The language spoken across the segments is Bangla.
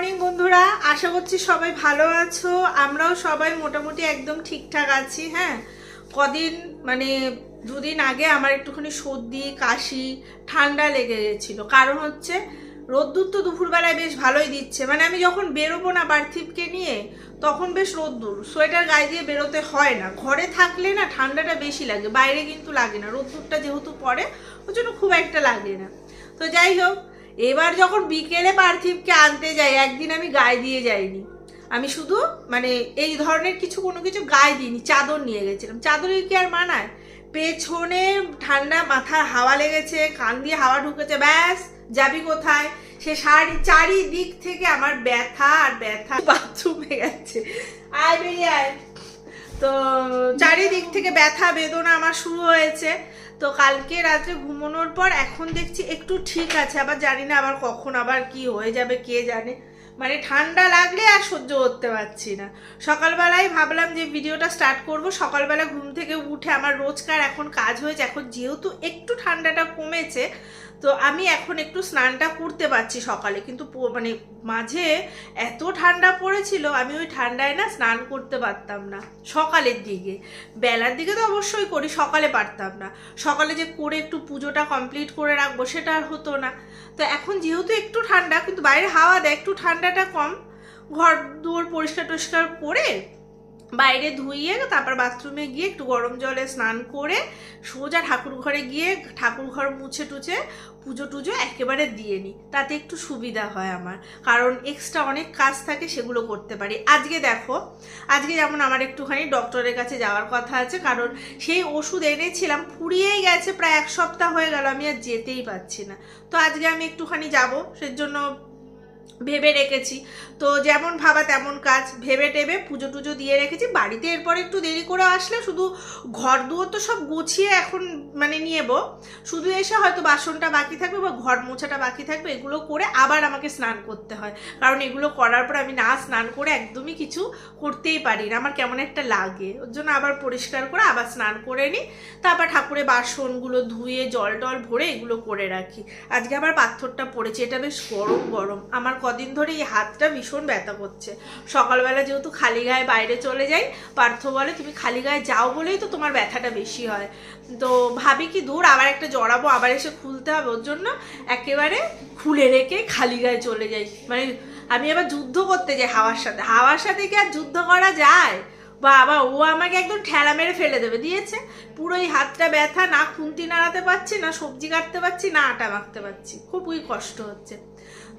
মর্নিং, বন্ধুরা। আশা করছি সবাই ভালো আছো। আমরাও সবাই মোটামুটি একদম ঠিকঠাক আছি হ্যাঁ? কদিন মানে দুদিন আগে আমার একটুখানি সর্দি, কাশি, ঠান্ডা লেগে গেছিল। কারণ হচ্ছে, রোদ্দুর তো দুপুরবেলায় বেশ ভালোই দিচ্ছে। মানে আমি যখন বেরোবো না পার্থিবকে নিয়ে, তখন বেশ রোদ্দুর। সোয়েটার গায়ে দিয়ে বেরোতে হয় না। ঘরে থাকলে না ঠান্ডাটা বেশি লাগে। বাইরে কিন্তু লাগে না। রোদ্দুরটা যেহেতু পড়ে ওই জন্য খুব একটা লাগে না। তো যাই হোক এবার যখন বিকেলে পার্থিবকে আনতে যাই, একদিন আমি গায়ে দিয়ে যাইনি। আমি শুধু মানে এই ধরনের কিছু কোনো কিছু গায়ে দিইনি, চাদর নিয়ে গেছিলাম। চাদরে কি আর মানায়? পেছনে ঠান্ডা, মাথার হাওয়া লেগেছে, কান দিয়ে হাওয়া ঢুকেছে, ব্যাস, যাবি কোথায়? সে শাড়ি চারিদিক থেকে আমার ব্যথা আর ব্যথা। বাথরুমে গেছে। আয় বেরিয়ে আয়। তো চারিদিক থেকে ব্যথা, বেদনা আমার শুরু হয়েছে। তো কালকে রাত্রে ঘুমানোর পর এখন দেখছি একটু ঠিক আছে, আবার জানি না আবার কখন, আবার কি হয়ে যাবে, কে জানে। মানে ঠান্ডা লাগলে আর সহ্য করতে পারছি না। সকালবেলায় ভাবলাম যে ভিডিওটা স্টার্ট করব। সকালবেলা ঘুম থেকে উঠে আমার রোজকার এখন কাজ হয়েছে। এখন যেহেতু একটু ঠান্ডাটা কমেছে তো আমি এখন একটু স্নানটা করতে পারছি সকালে, কিন্তু মানে মাঝে এত ঠান্ডা পড়েছিল, আমি ওই ঠান্ডায় না স্নান করতে পারতাম না সকালের দিকে। বেলার দিকে তো অবশ্যই করি, সকালে পারতাম না। সকালে যে করে একটু পুজোটা কমপ্লিট করে রাখব সেটা আর হতো না। তো এখন যেহেতু একটু ঠান্ডা, কিন্তু বাইরে হাওয়া দেয়, একটু ঠান্ডাটা কম। ঘর দুয়ার পরিষ্কার টরিষ্কার করে বাইরে ধুইয়ে তারপর বাথরুমে গিয়ে একটু গরম জলে স্নান করে সোজা ঠাকুর ঘরে গিয়ে ঠাকুর ঘর মুছে টুছে পুজো টুজো একেবারে দিয়ে নিই তাতে একটু সুবিধা হয় আমার। কারণ এক্সট্রা অনেক কাজ থাকে সেগুলো করতে পারি। আজকে দেখো, আজকে যেমন আমার একটুখানি ডক্টরের কাছে যাওয়ার কথা আছে, কারণ সেই ওষুধ এনেছিলাম, ফুরিয়েই গেছে প্রায় এক সপ্তাহ হয়ে গেল, আমি আর যেতেই পারছি না। তো আজকে আমি একটুখানি যাব, সেজন্য ভেবে রেখেছি। তো যেমন ভাবা তেমন কাজ। ভেবে টেবে পুজো টুজো দিয়ে রেখেছি। বাড়িতে এরপর একটু দেরি করে আসলে শুধু ঘর দুয়ার তো সব গুছিয়ে এখন মানে নিয়েব শুধু এসে হয়তো বাসনটা বাকি থাকবে বা ঘর মোছাটা বাকি থাকবে, এগুলো করে আবার আমাকে স্নান করতে হয়। কারণ এগুলো করার পর আমি না স্নান করে একদমই কিছু করতেই পারি না। আমার কেমন একটা লাগে। ওর জন্য আবার পরিষ্কার করে আবার স্নান করে নিই। তারপর ঠাকুরের বাসনগুলো ধুয়ে জল টল ভরে এগুলো করে রাখি। আজকে আবার পাথরটা পড়েছে। এটা বেশ গরম গরম। আমার কদিন ধরে এই হাতটা ভীষণ ব্যথা করছে। সকালবেলা যেহেতু খালি গায়ে বাইরে চলে যাই, পার্থ বলে, তুমি খালি গায়ে যাও বলেই তো তোমার ব্যথাটা বেশি হয়। তো ভাবি কি, দূর, আবার একটা জড়াবো, আবার এসে খুলতে হবে। ওর জন্য একেবারে খুলে রেখে খালি গায়ে চলে যাই। মানে আমি আবার যুদ্ধ করতে যাই হাওয়ার সাথে। হাওয়ার সাথে কি আর যুদ্ধ করা যায়? বাবা, ও আমাকে একদম ঠেলা মেরে ফেলে দেবে, দিয়েছে? পুরো এই হাতটা ব্যথা না খুন্তি নাড়াতে পারছি না, সবজি কাটতে পারছি না, আটা মাখতে পারছি। খুবই কষ্ট হচ্ছে।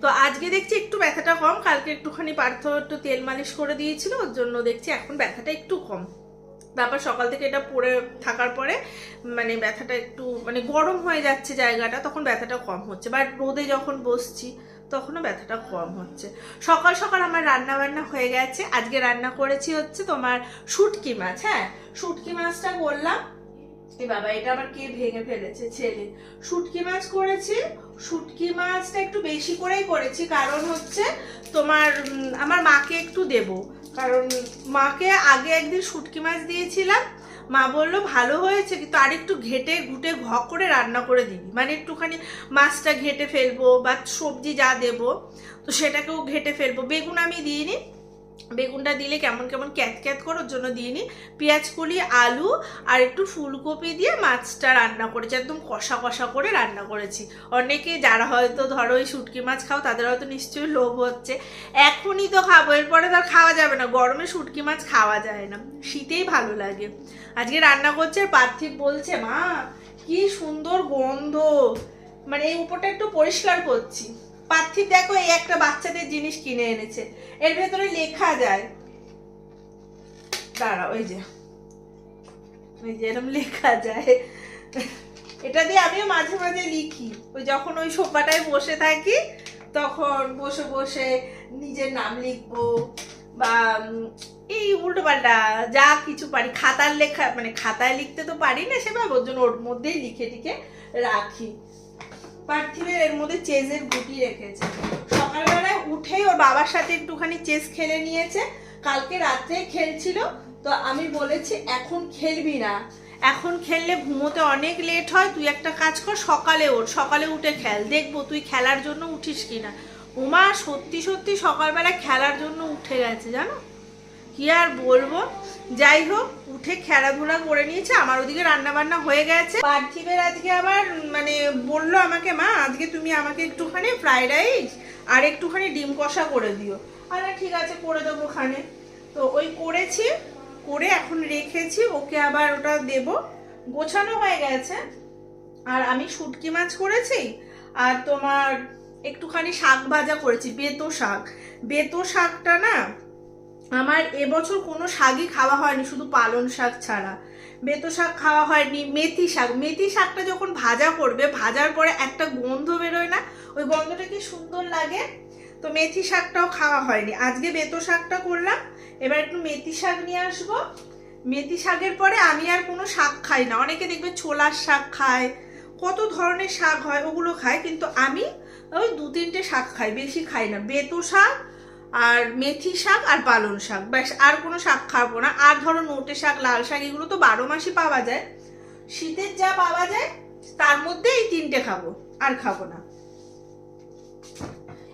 তো আজকে দেখছি একটু ব্যথাটা কম, কালকে একটুখানি পার্থ একটু তেল মালিশ করে দিয়েছিল, ওর জন্য দেখছি এখন ব্যথাটা একটু কম। তারপর সকাল থেকে এটা পরে থাকার পরে মানে ব্যথাটা একটু মানে গরম হয়ে যাচ্ছে জায়গাটা, তখন ব্যথাটা কম হচ্ছে। বাট রোদে যখন বসছি তখনও ব্যথাটা কম হচ্ছে। সকাল সকাল আমার রান্না বান্না হয়ে গেছে। আজকে রান্না করেছি হচ্ছে তোমার শুটকি মাছ হ্যাঁ? শুটকি মাছটা করলাম। এ বাবা, এটা আবার কে ভেঙে ফেলেছে, ছেলে। শুটকি মাছ করেছি। শুটকি মাছটা একটু বেশি করেই করেছি। কারণ হচ্ছে তোমার আমার মাকে একটু দেব। কারণ মাকে আগে একদিন শুটকি মাছ দিয়েছিলাম। মা বলল, ভালো হয়েছে, কিন্তু আর একটু ঘেটে ঘুটে ঘ করে রান্না করে দিবি। মানে একটুখানি মাছটা ঘেটে ফেলব বা সবজি যা দেবো, তো সেটাকেও ঘেটে ফেলব। বেগুন আমি দিইনি বেগুনটা দিলে কেমন কেমন ক্যাত ক্যাত করার জন্য দিইনি পেঁয়াজ কলি, আলু আর একটু ফুলকপি দিয়ে মাছটা রান্না করেছি। একদম কষা কষা করে রান্না করেছি। অনেকে যারা হয়তো ধরো ওই শুটকি মাছ খাও, তাদের হয়তো নিশ্চয়ই লোভ হচ্ছে। এখনই তো খাব, এরপরে আর খাওয়া যাবে না। গরমে শুটকি মাছ খাওয়া যায় না। শীতেই ভালো লাগে। আজকে রান্না করছে পার্থিব বলছে, মা, কি সুন্দর গন্ধ। মানে এই উপরটা একটু পরিষ্কার করছি। পার্থিব দেখো, এই একটা বাচ্চাদের জিনিস কিনে এনেছে। এর ভেতরে লেখা যায়। দাঁড়া ওই যে। ওই যে এরকম লেখা যায়। এটা দিয়ে আমিও মাঝে মাঝে লিখি। ওই যখন ওই সোফাটায় বসে থাকি, তখন বসে বসে নিজের নাম লিখব বা এই উল্টো পাল্টা যা কিছু পারি, খাতার লেখা মানে খাতায় লিখতে তো পারি না সেভাবে, ওর জন্য ওর মধ্যেই লিখে টিখে রাখি। পার্থিবের এর মধ্যে চেজের গুটি রেখেছে। সকালবেলায় উঠেই ওর বাবার সাথে একটুখানি চেস খেলে নিয়েছে। কালকে রাত্রে খেলছিল। তো আমি বলেছি, এখন খেলবি না। এখন খেললে ঘুমোতে অনেক লেট হয়। তুই একটা কাজ কর, সকালে ওঠ। সকালে উঠে খেল। দেখব তুই খেলার জন্য উঠিস কিনা। ওমা সত্যি সত্যি সকালবেলা খেলার জন্য উঠে গেছে, জানো? কি আর বলব? যাই হোক উঠে খেলাধুলা করে নিয়েছে, আমার ওদিকে রান্না বান্না হয়ে গেছে। পার্থিবের আজকে আবার মানে বলল আমাকে, মা, আজকে তুমি আমাকে একটুখানি ফ্রাইড রাইস আর একটুখানি ডিম কষা করে দিও। আরে, ঠিক আছে, করে দেবো ওখানে। তো ওই করেছি, করে এখন রেখেছি, ওকে আবার ওটা দেব। গোছানো হয়ে গেছে, আর আমি শুটকি মাছ করেছি, আর তোমার একটুখানি শাক ভাজা করেছি, বেতো শাক। বেতো শাকটা না আমার এবছর কোনো শাকই খাওয়া হয়নি, শুধু পালন শাক ছাড়া। বেতো শাক খাওয়া হয়নি, মেথি শাক। মেথি শাকটা যখন ভাজা করবে, ভাজার পরে একটা গন্ধ বেরোয় না, ওই গন্ধটা কি সুন্দর লাগে? তো মেথি শাকটাও খাওয়া হয়নি। আজকে বেতো শাকটা করলাম, এবার একটু মেথি শাক নিয়ে আসব। মেথি শাকের পরে আমি আর কোনো শাক খাই না। অনেকে দেখবে ছোলার শাক খায়, কত ধরনের শাক হয় ওগুলো খায়, কিন্তু আমি ওই দু তিনটে শাক খাই, বেশি খাই না। বেতো শাক আর মেথি শাক আর পালং শাক। ব্যাস, আর কোনো শাক খাব না। আর ধরো নোটে শাক, লাল শাক, এগুলো তো বারো মাসই পাওয়া যায়। শীতের যা পাওয়া যায়, তার মধ্যে এই তিনটে খাব, আর খাব না।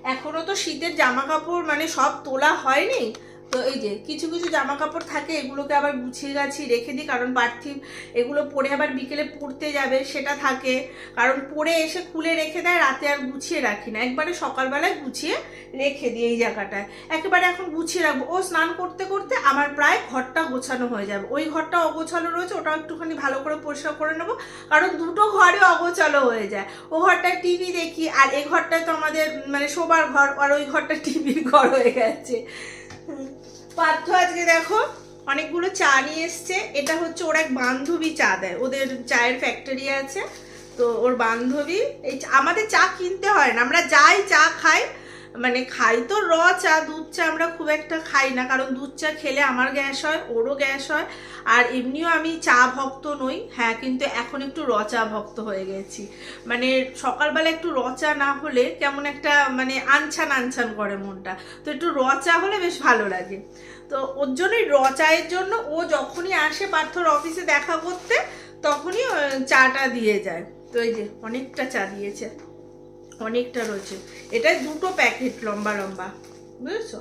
এখনও তো শীতের জামা কাপড় মানে সব তোলা হয়নি। তো এই যে কিছু কিছু জামা কাপড় থাকে, এগুলোকে আবার গুছিয়ে গাছিয়ে রেখে দিই, কারণ পার্থিব এগুলো পরে আবার বিকেলে পড়তে যাবে, সেটা থাকে। কারণ পরে এসে খুলে রেখে দেয়, রাতে আর গুছিয়ে রাখি না। একবারে সকালবেলায় গুছিয়ে রেখে দিই এই জায়গাটায়। একেবারে এখন গুছিয়ে রাখব। ও স্নান করতে করতে আমার প্রায় ঘরটা গোছানো হয়ে যাবে। ওই ঘরটা অগোছালো রয়েছে, ওটাও একটুখানি ভালো করে পরিষ্কার করে নেব, কারণ দুটো ঘরে অগোছালো হয়ে যায়। ও ঘরটায় টিভি দেখি, আর এই ঘরটায় তো আমাদের মানে শোবার ঘর, আর ওই ঘরটা টিভির ঘর হয়ে গেছে। পার্থ আজকে দেখো অনেকগুলো চা নিয়ে এসছে। এটা হচ্ছে ওর এক বান্ধবী চা দেয়। ওদের চায়ের ফ্যাক্টরি আছে। তো ওর বান্ধবী এই আমাদের চা কিনতে হয় না। আমরা যাই চা খাই মানে খাই তো র চা, দুধ চা আমরা খুব একটা খাই না, কারণ দুধ চা খেলে আমার গ্যাস হয়, ওরও গ্যাস হয়, আর এমনিও আমি চা ভক্ত নই হ্যাঁ কিন্তু এখন একটু র চা ভক্ত হয়ে গেছি। মানে সকালবেলা একটু র চা না হলে কেমন একটা মানে আনছান আনছান করে মনটা। তো একটু র চা হলে বেশ ভালো লাগে। তো ওর জন্যই র চায়ের জন্য ও যখনই আসে পার্থর অফিসে দেখা করতে, তখনই চাটা দিয়ে যায়। তো এই যে, অনেকটা চা দিয়েছে। অনেকটা রয়েছে। এটা দুটো প্যাকেট লম্বা লম্বা, বুঝেছ?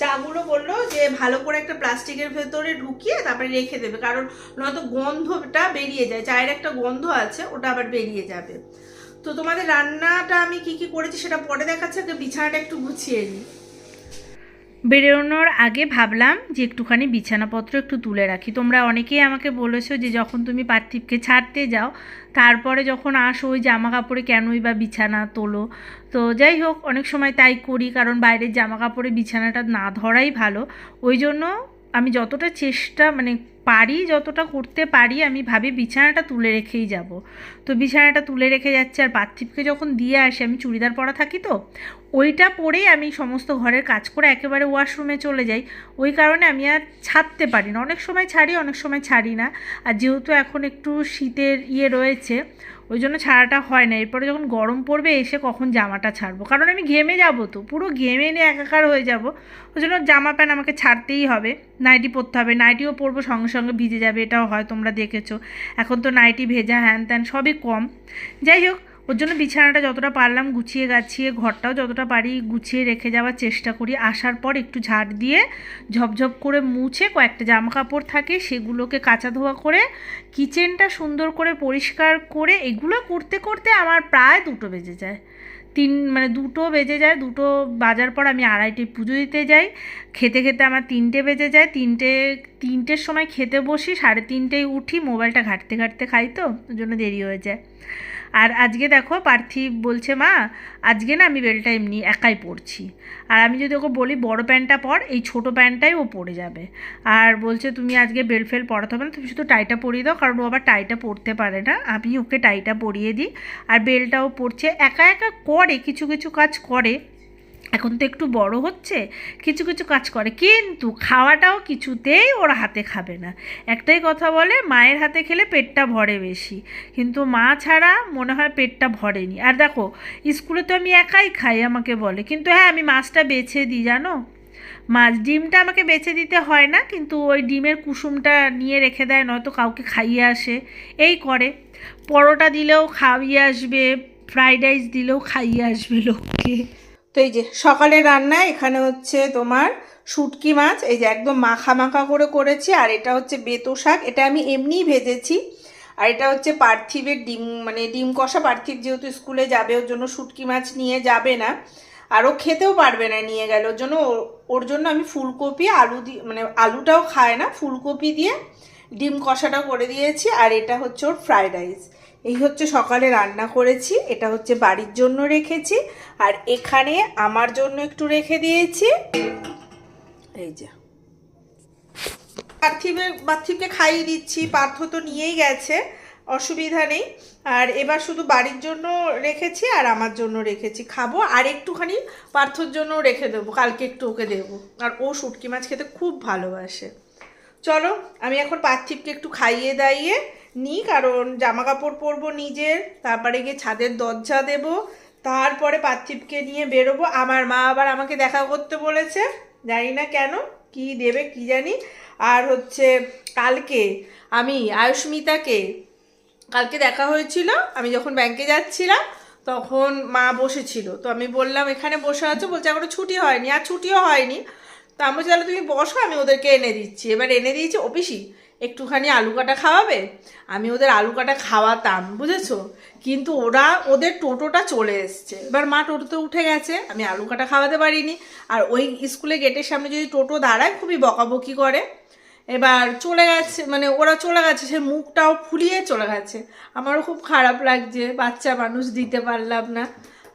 চাগুলো বলল যে ভালো করে একটা প্লাস্টিকের ভেতরে ঢুকিয়ে তারপরে রেখে দেবে, কারণ নয়তো গন্ধটা বেরিয়ে যায়, চায়ের একটা গন্ধ আছে, ওটা আবার বেরিয়ে যাবে। তো তোমাদের রান্নাটা আমি কি কি করেছি সেটা পরে দেখাচ্ছে, আগে বিছানাটা একটু গুছিয়ে নিই। বেরোনোর আগে ভাবলাম যে একটুখানি বিছানাপত্র একটু তুলে রাখি। তোমরা অনেকেই আমাকে বলেছ যে যখন তুমি পার্থিবকে ছাড়তে যাও তারপরে যখন আসো, ওই জামা কাপড়ে কেনই বা বিছানা তোলো? তো যাই হোক, অনেক সময় তাই করি, কারণ বাইরের জামা কাপড়ে বিছানাটা না ধরাই ভালো। ওই জন্য আমি যতটা চেষ্টা মানে পারি, যতটা করতে পারি, আমি ভাবি বিছানাটা তুলে রেখেই যাব। তো বিছানাটা তুলে রেখে যাচ্ছে আর পার্থিবকে যখন দিয়ে আসি, আমি চুড়িদার পরা থাকি তো, ওইটা পরেই আমি সমস্ত ঘরের কাজ করে একেবারে ওয়াশরুমে চলে যাই। ওই কারণে আমি আর ছাড়তে পারি না। অনেক সময় ছাড়ি, অনেক সময় ছাড়ি না। আর যেহেতু এখন একটু শীতের ইয়ে রয়েছে ওই জন্য ছাড়াটা হয় না। এরপরে যখন গরম পড়বে, এসে কখন জামাটা ছাড়বো? কারণ আমি ঘেমে যাব তো, পুরো ঘেমে নিয়ে একাকার হয়ে যাব। ওই জন্য জামা প্যান্ট আমাকে ছাড়তেই হবে। নাইটি পরতে হবে। নাইটিও পরবো, সঙ্গে সঙ্গে ভিজে যাবে, এটাও হয়, তোমরা দেখেছ। এখন তো নাইটি ভেজা, হ্যান ত্যান সবই কম। যাই হোক ওর জন্য বিছানাটা যতটা পারলাম গুছিয়ে গাছিয়ে, ঘরটাও যতটা পারি গুছিয়ে রেখে যাওয়ার চেষ্টা করি। আসার পর একটু ঝাড় দিয়ে ঝপঝপ করে মুছে কয়েকটা জামা কাপড় থাকে, সেগুলোকে কাচা ধোয়া করে, কিচেনটা সুন্দর করে পরিষ্কার করে, এগুলো করতে করতে আমার প্রায় দুটো বেজে যায়। তিন মানে দুটো বেজে যায়, দুটো বাজার পর আমি আড়াইটে পুজো দিতে যাই। খেতে খেতে আমার তিনটে বেজে যায়, তিনটে, তিনটের সময় খেতে বসি, সাড়ে তিনটেই উঠি, মোবাইলটা ঘাঁটতে ঘাঁটতে খাই তো ওই জন্য দেরি হয়ে যায়। আর আজকে দেখো পার্থিব বলছে, মা, আজকে না আমি বেলটা এমনি একাই পরছি। আর আমি যদি ওকে বলি, বড় প্যান্টটা পর, এই ছোট প্যান্টটাই ও পরে যাবে। আর বলছে, তুমি আজকে বেল ফেল পড়াতে হবে না, তুমি শুধু টাইটা পরিয়ে দাও, কারণ ও আবার টাইটা পরতে পারে না। আমি ওকে টাইটা পরিয়ে দিই। আর বেলটাও পরছে, একা একা করে, কিছু কিছু কাজ করে। এখন তো একটু বড় হচ্ছে, কিছু কিছু কাজ করে। কিন্তু খাওয়াটাও কিছুতেই ওর হাতে খাবে না। একটাই কথা বলে, মায়ের হাতে খেলে পেটটা ভরে বেশি। কিন্তু মা ছাড়া মনে হয় পেটটা ভরেনি। আর দেখো, স্কুলে তো আমি একাই খাই, আমাকে বলে। কিন্তু হ্যাঁ আমি মাছটা বেছে দিই, জানো? মাছ, ডিমটা আমাকে বেছে দিতে হয় না, কিন্তু ওই ডিমের কুসুমটা নিয়ে রেখে দেয়, নয়তো কাউকে খাইয়ে আসে। এই করে। পরোটা দিলেও খাইয়ে আসবে, ফ্রাইড রাইস দিলেও খাইয়ে আসবে লোককে। তো এই যে সকালে রান্না, এখানে হচ্ছে তোমার শুটকি মাছ, এই যে একদম মাখা মাখা করে করেছি, আর এটা হচ্ছে বেতো শাক, এটা আমি এমনিই ভেজেছি। আর এটা হচ্ছে পার্থিবের ডিম মানে ডিম কষা, পার্থিব যেহেতু স্কুলে যাবে, ওর জন্য শুটকি মাছ নিয়ে যাবে না। আর ও খেতেও পারবে না নিয়ে গেলে, ওর জন্য ওর জন্য আমি ফুলকপি, আলু দিয়ে মানে আলুটাও খায় না, ফুলকপি দিয়ে ডিম কষাটা করে দিয়েছি, আর এটা হচ্ছে ওর ফ্রায়েড রাইস। এই হচ্ছে সকালে রান্না করেছি, এটা হচ্ছে বাড়ির জন্য রেখেছি, আর এখানে আমার জন্য একটু রেখে দিয়েছি। এই যে। পার্থিবের পার্থিবকে খাইয়ে দিচ্ছি, পার্থ তো নিয়েই গেছে, অসুবিধা নেই। আর এবার শুধু বাড়ির জন্য রেখেছি আর আমার জন্য রেখেছি। খাব আর একটুখানি পার্থর জন্য রেখে দেবো, কালকে একটু ওকে দেবো। আর ও শুটকি মাছ খেতে খুব ভালোবাসে। চলো, আমি এখন পার্থিবকে একটু খাইয়ে দাইয়ে নিই কারণ জামা কাপড় পরবো নিজের, তারপরে গিয়ে ছাদের দরজা দেবো, তারপরে পার্থিবকে নিয়ে বেরোবো। আমার মা আবার আমাকে দেখা করতে বলেছে, জানি না কেন, কি দেবে কি জানি। আর হচ্ছে কালকে আমি আয়ুষ্মিতাকে কালকে দেখা হয়েছিল, আমি যখন ব্যাংকে যাচ্ছিলাম, তখন মা বসেছিল। তো আমি বললাম, এখানে বসে আছো? বলছে, এখনও ছুটি হয়নি। আর ছুটিও হয়নি। তো আমি তাহলে তুমি বসো, আমি ওদেরকে এনে দিচ্ছি। এবার এনে দিয়েছি অফিসি একটুখানি আলু কাটা খাওয়াবে? আমি ওদের আলু কাটা খাওয়াতাম, বুঝেছ? কিন্তু ওরা ওদের টোটোটা চলে এসছে। এবার মা টোটোতে উঠে গেছে, আমি আলু কাটা খাওয়াতে পারিনি। আর ওই স্কুলে গেটের সামনে যদি টোটো দাঁড়ায়, খুবই বকাবকি করে। এবার চলে গেছে মানে ওরা চলে গেছে, সে মুখটাও ফুলিয়ে চলে গেছে। আমারও খুব খারাপ লাগছে, বাচ্চা মানুষ দিতে পারলাম না।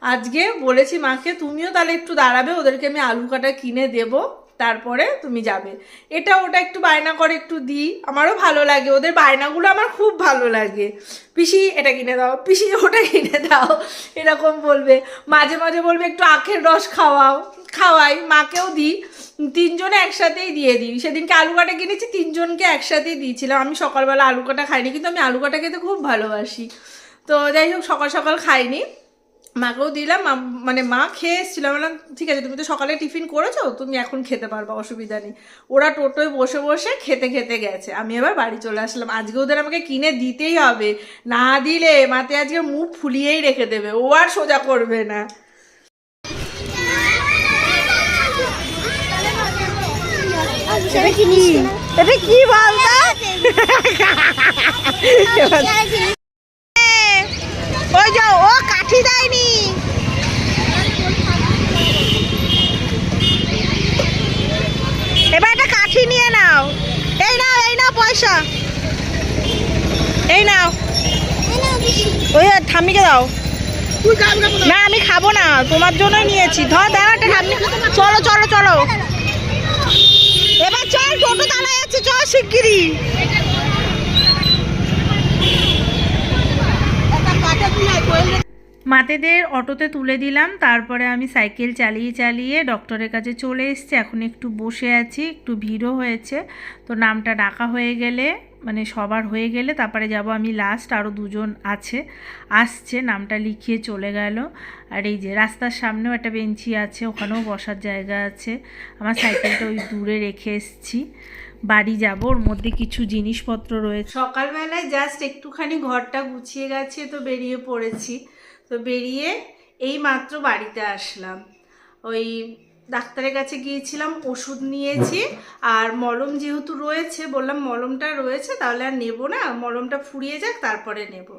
আজকে বলেছি মাকে, তুমিও তাহলে একটু দাঁড়াবে, ওদেরকে আমি আলু কাটা কিনে দেব। তারপরে তুমি যাবে। এটা ওটা একটু বায়না করে একটু দিই। আমারও ভালো লাগে। ওদের বায়নাগুলো আমার খুব ভালো লাগে। পিসি, এটা কিনে দাও। পিসি, ওটা কিনে দাও। এরকম বলবে। মাঝে মাঝে বলবে, একটু আখের রস খাওয়াও। খাওয়াই। মাকেও দিই। তিনজনে একসাথেই দিয়ে দিই। সেদিনকে আলু কাটা কিনেছি, তিনজনকে একসাথেই দিয়েছিলাম। আমি সকালবেলা আলু কাটা খাইনি, কিন্তু আমি আলু কাটা খেতে খুব ভালোবাসি। তো যাই হোক, সকাল সকাল খাইনি। মাকেও দিলাম মানে মা খেয়ে এসেছিল বললাম ঠিক আছে তুমি তো সকালে টিফিন করেছ তুমি এখন খেতে পারবা অসুবিধা নেই। ওরা টোটোয় বসে বসে খেতে খেতে গেছে। আমি এবার বাড়ি চলে আসলাম। আজকে ওদের আমাকে কিনে দিতেই হবে না দিলে মাতে আজকে মুখ ফুলিয়েই রেখে দেবে। ও আর সোজা করবে না। এটা কি? এটা কি বলতো? ওই যাও ও কাঠি দেয়নি। এবার একটা কাঠি নিয়ে নাও। এই নাও এই নাও পয়সা। এই নাও। ওই ঠাম্মিকে দাও। না, আমি খাব না, তোমার জন্যই নিয়েছি। ধর দাও একটা ঠাম্মি। চলো চলো চলো। এবার চল, টোটো দাঁড়ায় আছে চল শিগগিরি মাতেদের অটোতে তুলে দিলাম, তারপরে আমি সাইকেল চালিয়ে চালিয়ে ডক্টরের কাছে চলে এসেছি, এখন একটু বসে আছি, একটু ভিড়ও হয়েছে। তো নামটা ডাকা হয়ে গেলে মানে সবার হয়ে গেলে, তারপরে যাব আমি লাস্ট আরও দুজন আছে, আসছে, নামটা লিখিয়ে চলে গেল। আর এই যে রাস্তার সামনেও একটা বেঞ্চি আছে, ওখানেও বসার জায়গা আছে। আমার সাইকেলটা ওই দূরে রেখে এসেছি, বাড়ি যাব, ওর মধ্যে কিছু জিনিসপত্র রয়েছে। সকালবেলায় জাস্ট একটুখানি ঘরটা গুছিয়ে গেছে, তো বেরিয়ে পড়েছি। তো বেরিয়ে এই মাত্র বাড়িতে আসলাম। ওই ডাক্তারের কাছে গিয়েছিলাম, ওষুধ নিয়েছি। আর মলম যেহেতু রয়েছে, বললাম মলমটা রয়েছে, তাহলে আর নেব না। মলমটা ফুরিয়ে যাক, তারপরে নেব।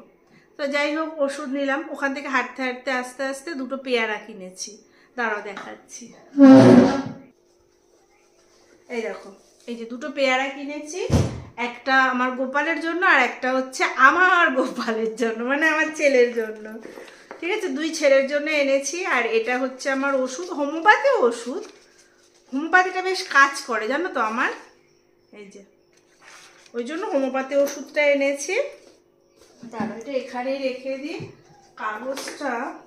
তো যাই হোক, ওষুধ নিলাম। ওখান থেকে হাঁটতে হাঁটতে আস্তে আস্তে দুটো পেয়ারা কিনেছি। দাঁড়াও দেখাচ্ছি। এই দেখো, এই যে দুটো পেয়ারা কিনেছি। একটা আমার গোপালের জন্য আর একটা হচ্ছে আমার গোপালের জন্য মানে আমার ছেলের জন্য। ঠিক আছে, দুই ছেলের জন্য এনেছি, আর এটা হচ্ছে আমার ওষুধ, হোমিওপ্যাথি ওষুধ। হোমিওপ্যাথিটা বেশ কাজ করে, জানো তো আমার? এই যে, ওই জন্য হোমিওপ্যাথি ওষুধটা এনেছি। দাঁড়া এখানেই রেখে দিই। কাগজটা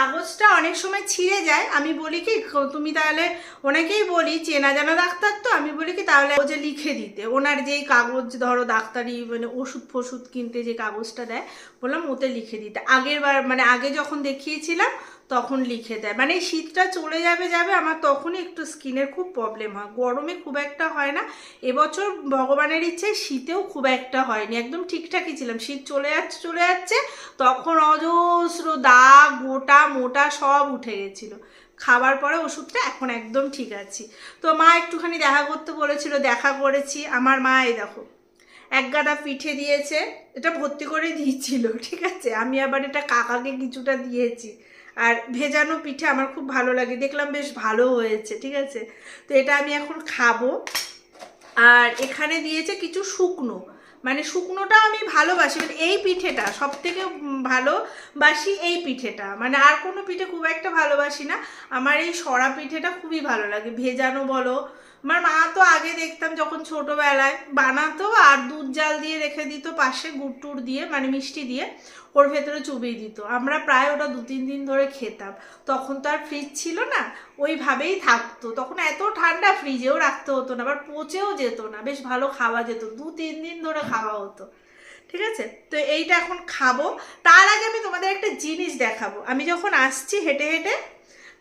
কাগজটা অনেক সময় ছিঁড়ে যায়। আমি বলি কি তুমি তাহলে ওনাকেই বলি, চেনা জানা ডাক্তার তো, আমি বলি কি, তাহলে ও যে লিখে দিতে। ওনার যেই কাগজ, ধরো ডাক্তারি মানে ওষুধ ফষুধ কিনতে যে কাগজটা দেয়, বললাম ওতে লিখে দিতে। আগের বার মানে আগে যখন দেখিয়েছিলাম তখন লিখে দেয়। মানে শীতটা চলে যাবে যাবে, আমার তখনই একটু স্কিনের খুব প্রবলেম হয়। গরমে খুব একটা হয় না। এবছর ভগবানের ইচ্ছে শীতেও খুব একটা হয়নি। একদম ঠিকঠাকই ছিলাম। শীত চলে যাচ্ছে চলে যাচ্ছে, তখন অজস্র দাগ, গোটা, মোটা সব উঠে গেছিল। খাবার পরে ওষুধটা এখন একদম ঠিক আছি। তো মা একটুখানি দেখা করতে বলেছিল, দেখা করেছি। আমার মা এই দেখো, এক গাদা পিঠে দিয়েছে। এটা ভর্তি করে দিয়েছিল, ঠিক আছে? আমি আবার এটা কাকাকে কিছুটা দিয়েছি। আর ভেজানো পিঠে আমার খুব ভালো লাগে। দেখলাম বেশ ভালো হয়েছে, ঠিক আছে? তো এটা আমি এখন খাব। আর এখানে দিয়েছে কিছু শুকনো। মানে শুকনোটা আমি ভালোবাসি মানে এই পিঠেটা সব থেকে ভালোবাসি এই পিঠেটা। মানে আর কোনো পিঠে খুব একটা ভালোবাসি না। আমার এই সরা পিঠেটা খুবই ভালো লাগে। ভেজানো বলো আমার মা তো আগে দেখতাম যখন ছোটোবেলায় বানাতো আর দুধ জাল দিয়ে রেখে দিত পাশে গুড় দিয়ে মানে মিষ্টি দিয়ে, ওর ভেতরে চুবিয়ে দিত। আমরা প্রায় ওটা দু, তিন দিন ধরে খেতাম। তখন তো আর ফ্রিজ ছিল না, ওইভাবেই থাকতো। তখন এত ঠান্ডা ফ্রিজেও রাখতে হতো না, আবার পচেও যেত না। বেশ ভালো খাওয়া যেত, দু, তিন দিন ধরে খাওয়া হতো। ঠিক আছে? তো এইটা এখন খাব। তার আগে আমি তোমাদের একটা জিনিস দেখাবো। আমি যখন আসছি হেঁটে হেঁটে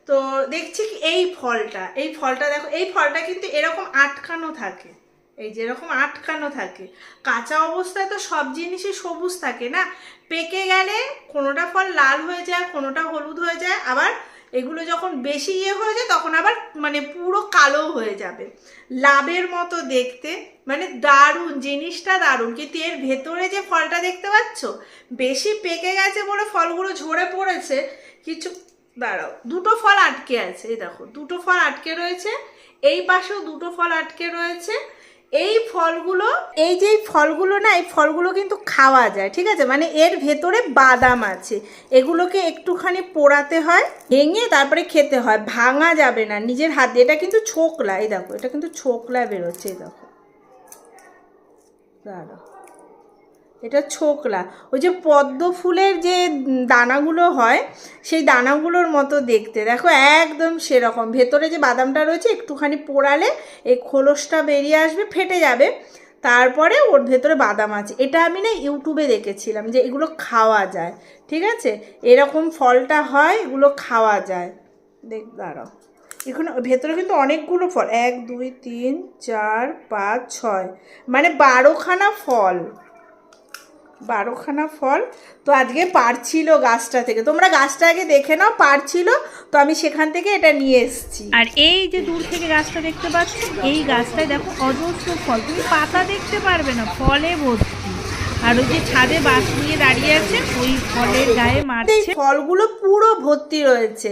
তো দেখছি কি এই ফলটা এই ফলটা দেখো, এই ফলটা কিন্তু এরকম আটকানো থাকে। এই যে এরকম আটকানো থাকে। কাঁচা অবস্থায় তো সব জিনিসই সবুজ থাকে না? পেকে গেলে কোনোটা ফল লাল হয়ে যায়, কোনোটা হলুদ হয়ে যায়, আবার এগুলো যখন বেশি ইয়ে হয়ে যায়, তখন আবার মানে পুরো কালো হয়ে যাবে। লাভের মতো দেখতে মানে দারুণ, জিনিসটা দারুণ। কিন্তু এর ভেতরে যে ফলটা দেখতে পাচ্ছ, বেশি পেকে গেছে বলে ফলগুলো ঝরে পড়েছে, কিছু দাঁড়াও, দুটো ফল আটকে আছে, এই দেখো, দুটো ফল আটকে রয়েছে, এই পাশেও দুটো ফল আটকে রয়েছে, এই ফলগুলো, এই যে ফলগুলো না, এই ফলগুলো কিন্তু খাওয়া যায়, ঠিক আছে? মানে এর ভেতরে বাদাম আছে, এগুলোকে একটুখানি পোড়াতে হয়, ভেঙে তারপরে খেতে হয়, ভাঙা যাবে না, নিজের হাত দিয়ে এটা কিন্তু ছোকলা, এই দেখো, এটা কিন্তু ছোকলা বেরোচ্ছে, এই দেখো। দাঁড়াও। এটা ছোকলা। ওই যে পদ্ম ফুলের যে দানাগুলো হয়, সেই দানাগুলোর মতো দেখতে। দেখো একদম সেরকম। ভেতরে যে বাদামটা রয়েছে, একটুখানি পোড়ালে এই খোলসটা বেরিয়ে আসবে, ফেটে যাবে। তারপরে ওর ভেতরে বাদাম আছে। এটা আমি না ইউটিউবে দেখেছিলাম যে এগুলো খাওয়া যায়। ঠিক আছে? এরকম ফলটা হয়, এগুলো খাওয়া যায়। দেখ, দাঁড়াও। এখানে ভেতরে কিন্তু অনেকগুলো ফল। এক, দুই, তিন, চার, পাঁচ, ছয়। মানে বারোখানা ফল। বারোখানা ফল। তো আজকে পারছিল গাছটা থেকে। তোমরা গাছটা আগে দেখে নাও, পারছিল, তো আমি সেখান থেকে এটা নিয়ে এসেছি। আর এই যে দূর থেকে গাছটা দেখতে পাচ্ছ, এই গাছটায় দেখো অজস্র ফল। তুমি পাতা দেখতে পারবে না, ফলে ভর্তি। আর ওই যে ছাদে বাস নিয়ে দাঁড়িয়ে আছে ওই ফলের গায়ে মারছে। ফলগুলো পুরো ভর্তি রয়েছে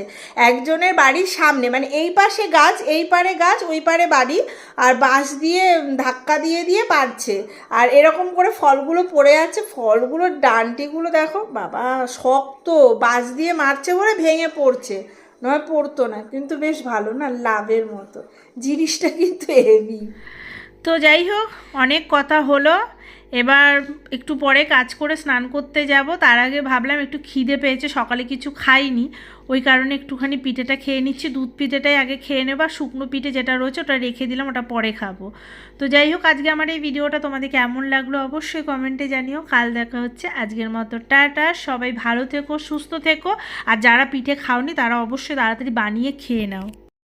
একজনের বাড়ির সামনে মানে এই পাশে গাছ এই পারে গাছ ওই পারে বাড়ি আর বাঁশ দিয়ে ধাক্কা দিয়ে দিয়ে পারছে। আর এরকম করে ফলগুলো পড়ে আছে ফলগুলোর ডান্টিগুলো দেখো বাবা শক্ত বাঁশ দিয়ে মারছে বলে ভেঙে পড়ছে। নয় পড়তো না কিন্তু বেশ ভালো না লাভের মতো। জিনিসটা কিন্তু হেভি তো যাই হোক অনেক কথা হলো। এবার একটু পরে কাজ করে স্নান করতে যাব। তার আগে ভাবলাম একটু খিদে পেয়েছে, সকালে কিছু খাইনি। ওই কারণে একটুখানি পিঠেটা খেয়ে নিচ্ছি। দুধ পিঠেটাই আগে খেয়ে নেব আর শুকনো পিঠে যেটা রয়েছে ওটা রেখে দিলাম, ওটা পরে খাব। তো যাই হোক, আজকে আমার এই ভিডিওটা তোমাদের কেমন লাগল অবশ্যই কমেন্টে জানিও। কাল দেখা হচ্ছে, আজকের মতো টাটা। সবাই ভালো থেকো, সুস্থ থেকো। আর যারা পিঠে খাওনি তারা অবশ্যই তাড়াতাড়ি বানিয়ে খেয়ে নাও।